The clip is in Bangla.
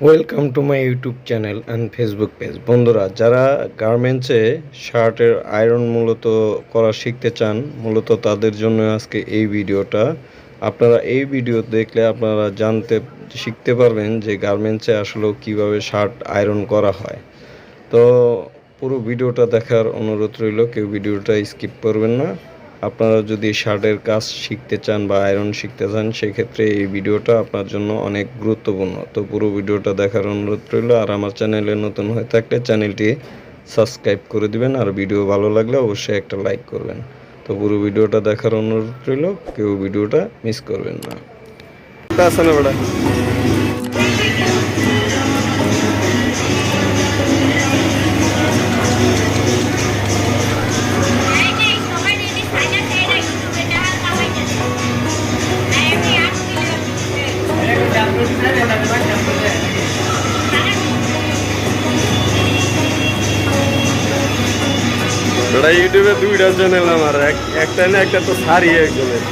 Welcome to my YouTube channel and Facebook page বন্ধুরা, যারা গার্মেন্টসে শার্টের আয়রন মূলত করা শিখতে চান, মূলত তাদের জন্য আজকে এই ভিডিওটা। আপনারা এই ভিডিও দেখলে আপনারা জানতে, শিখতে পারবেন যে গার্মেন্টসে আসলে কীভাবে শার্ট আয়রন করা হয়। তো পুরো ভিডিওটা দেখার অনুরোধ রইল, কেউ ভিডিওটা স্কিপ করবেন না। আপনারা যদি শার্টের কাজ শিখতে চান বা আয়রন শিখতে চান, সেক্ষেত্রে এই ভিডিওটা আপনার জন্য অনেক গুরুত্বপূর্ণ। তো পুরো ভিডিওটা দেখার অনুরোধ রইল, আর আমার চ্যানেলে নতুন হয়ে থাকলে চ্যানেলটি সাবস্ক্রাইব করে দিবেন, আর ভিডিও ভালো লাগলে অবশ্যই একটা লাইক করবেন। তো পুরো ভিডিওটা দেখার অনুরোধ রইল, কেউ ভিডিওটা মিস করবেন না। আছে ইউটিউবে দুইটা চ্যানেল আমার এক- একটা না একটা তো সারি একজনের